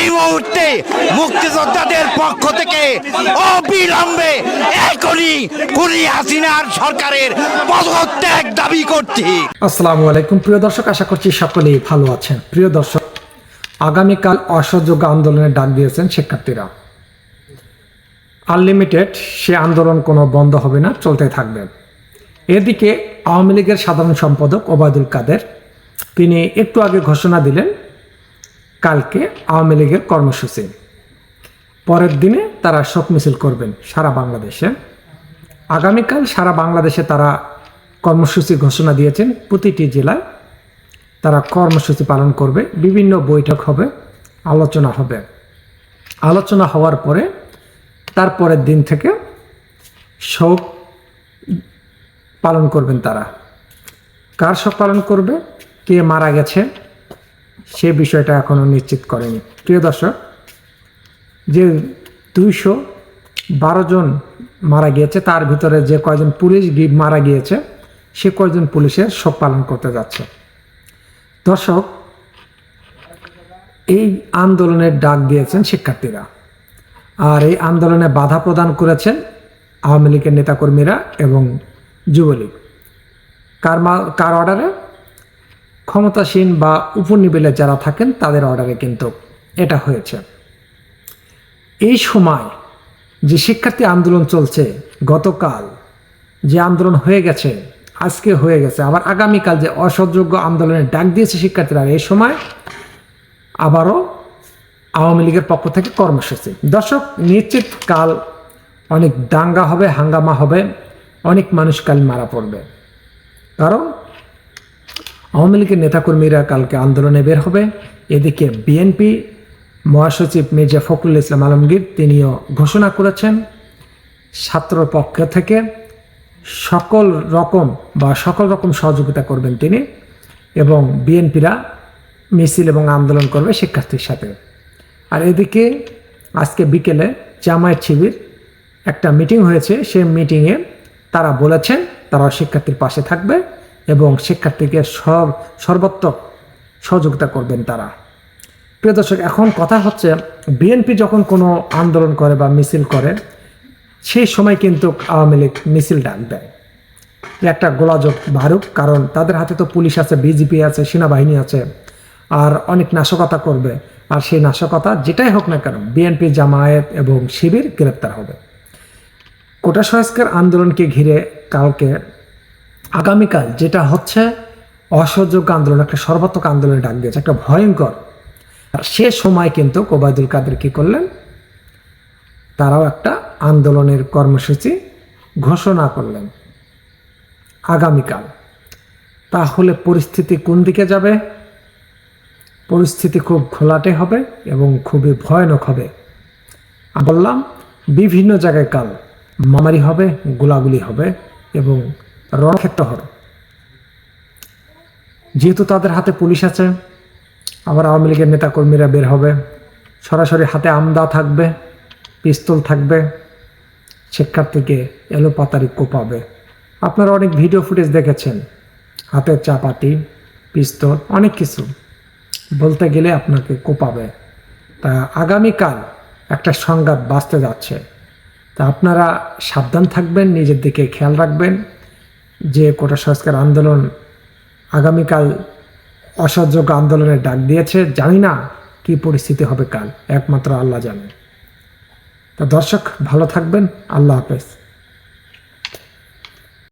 এই মুহূর্তে মুক্তিযোদ্ধাদের পক্ষ থেকে অবিলম্বে এখনই খুনি হাসিনার সরকারের পদত্যাগ দাবি করছি। আসসালামু আলাইকুম। প্রিয় দর্শক, আশা করছি সকলেই ভালো আছেন। প্রিয় দর্শক, আগামীকাল অসহযোগ আন্দোলনের ডাক দিয়েছেন শিক্ষার্থীরা। আনলিমিটেড সে আন্দোলন কোনো বন্ধ হবে না, চলতে থাকবে। এদিকে আওয়ামী লীগের সাধারণ সম্পাদক ওবায়দুল কাদের, তিনি একটু আগে ঘোষণা দিলেন কালকে আওয়ামী লীগের কর্মসূচি। পরের দিনে তারা শোক মিছিল করবেন সারা বাংলাদেশে। আগামীকাল সারা বাংলাদেশে তারা কর্মসূচি ঘোষণা দিয়েছেন, প্রতিটি জেলায় তারা কর্মসূচি পালন করবে, বিভিন্ন বৈঠক হবে, আলোচনা হবে। আলোচনা হওয়ার পরে তারপরের দিন থেকে শোক পালন করবেন তারা। কার শোক পালন করবে? কে মারা গেছে? সে বিষয়টা এখনও নিশ্চিত করেনি। প্রিয় দর্শক, যে দুইশো বারো জন মারা গিয়েছে, তার ভিতরে যে কয়জন পুলিশ মারা গিয়েছে, সে কয়জন পুলিশের শোক পালন করতে যাচ্ছে। দর্শক, এই আন্দোলনের ডাক দিয়েছেন শিক্ষার্থীরা। আর এই আন্দোলনে বাধা প্রদান করেছেন আওয়ামী লীগের নেতাকর্মীরা এবং যুবলীগ। কার কার অর্ডারে ক্ষমতাসীন বা উপনিবেলে যারা থাকেন, তাদের অর্ডারে কিন্তু এটা হয়েছে। এই সময় যে শিক্ষার্থী আন্দোলন চলছে, গতকাল যে আন্দোলন হয়ে গেছে, আজকে হয়ে গেছে, আবার আগামীকাল যে অসহযোগ্য আন্দোলনের ডাক দিয়েছে শিক্ষার্থীরা, এই সময় আবারও আওয়ামী লীগের পক্ষ থেকে কর্মসূচি। দর্শক, নিশ্চিত কাল অনেক দাঙ্গা হবে, হাঙ্গামা হবে, অনেক মানুষ কাল মারা পড়বে। কারণ আওয়ামী লীগের নেতাকর্মীরা কালকে আন্দোলনে বের হবে। এদিকে বিএনপি মহাসচিব মির্জা ফখরুল ইসলাম আলমগীর তিনিও ঘোষণা করেছেন, ছাত্র পক্ষ থেকে সকল রকম বা সকল রকম সহযোগিতা করবেন তিনি এবং বিএনপিরা মিছিল এবং আন্দোলন করবে শিক্ষার্থীর সাথে। আর এদিকে আজকে বিকেলে জামায়াত শিবির একটা মিটিং হয়েছে, সেই মিটিংয়ে তারা বলেছেন তারা শিক্ষার্থীর পাশে থাকবে। এবং শিক্ষার্থীকে সব সর্বোত্তক সহযোগিতা করবেন তারা। প্রিয় দর্শক, এখন কথা হচ্ছে বিএনপি যখন কোনো আন্দোলন করে বা মিছিল করে, সেই সময় কিন্তু আওয়ামী লীগ মিছিল ডাক দেয়। একটা গোলাযোগ ভারুক কারণ তাদের হাতে তো পুলিশ আছে বিজেপি আছে, সেনাবাহিনী আছে, আর অনেক নাশকতা করবে। আর সেই নাশকতা যেটাই হোক না কেন বিএনপি জামায়াত এবং শিবির গ্রেপ্তার হবে। কোটা সংস্কার আন্দোলনকে ঘিরে কালকে আগামীকাল যেটা হচ্ছে অসহযোগ আন্দোলন, একটা সর্বাত্মক আন্দোলনের ডাক দিয়েছে, একটা ভয়ঙ্কর। আর সে সময় কিন্তু কোবায়দুল কাদের কি করলেন? তারাও একটা আন্দোলনের কর্মসূচি ঘোষণা করলেন আগামীকাল। তাহলে পরিস্থিতি কোন দিকে যাবে? পরিস্থিতি খুব ঘোলাটে হবে এবং খুবই ভয়ানক হবে। বললাম, বিভিন্ন জায়গায় কাল মামারি হবে, গোলাগুলি হবে এবং রণক্ষেত্র হবে যেহেতু তাদের হাতে পুলিশ আছে, আবার আওয়ামী লীগের নেতাকর্মীরা বের হবে। সরাসরি হাতে আমদা থাকবে, পিস্তল থাকবে, শিক্ষার্থীকে এলো পাতারি কোপাবে। আপনারা অনেক ভিডিও ফুটেজ দেখেছেন। হাতের চাপাতি, পিস্তল, অনেক কিছু বলতে গেলে আপনাকে কোপাবে। তা আগামীকাল একটা সংঘাত বাঁচতে যাচ্ছে। তা আপনারা সাবধান থাকবেন, নিজের দিকে খেয়াল রাখবেন। যে কোটা সংস্কার আন্দোলন আগামীকাল অসহযোগ্য আন্দোলনের ডাক দিয়েছে, জানি না কি পরিস্থিতি হবে কাল। একমাত্র আল্লাহ জানে তা দর্শক, ভালো থাকবেন। আল্লাহ হাফেজ।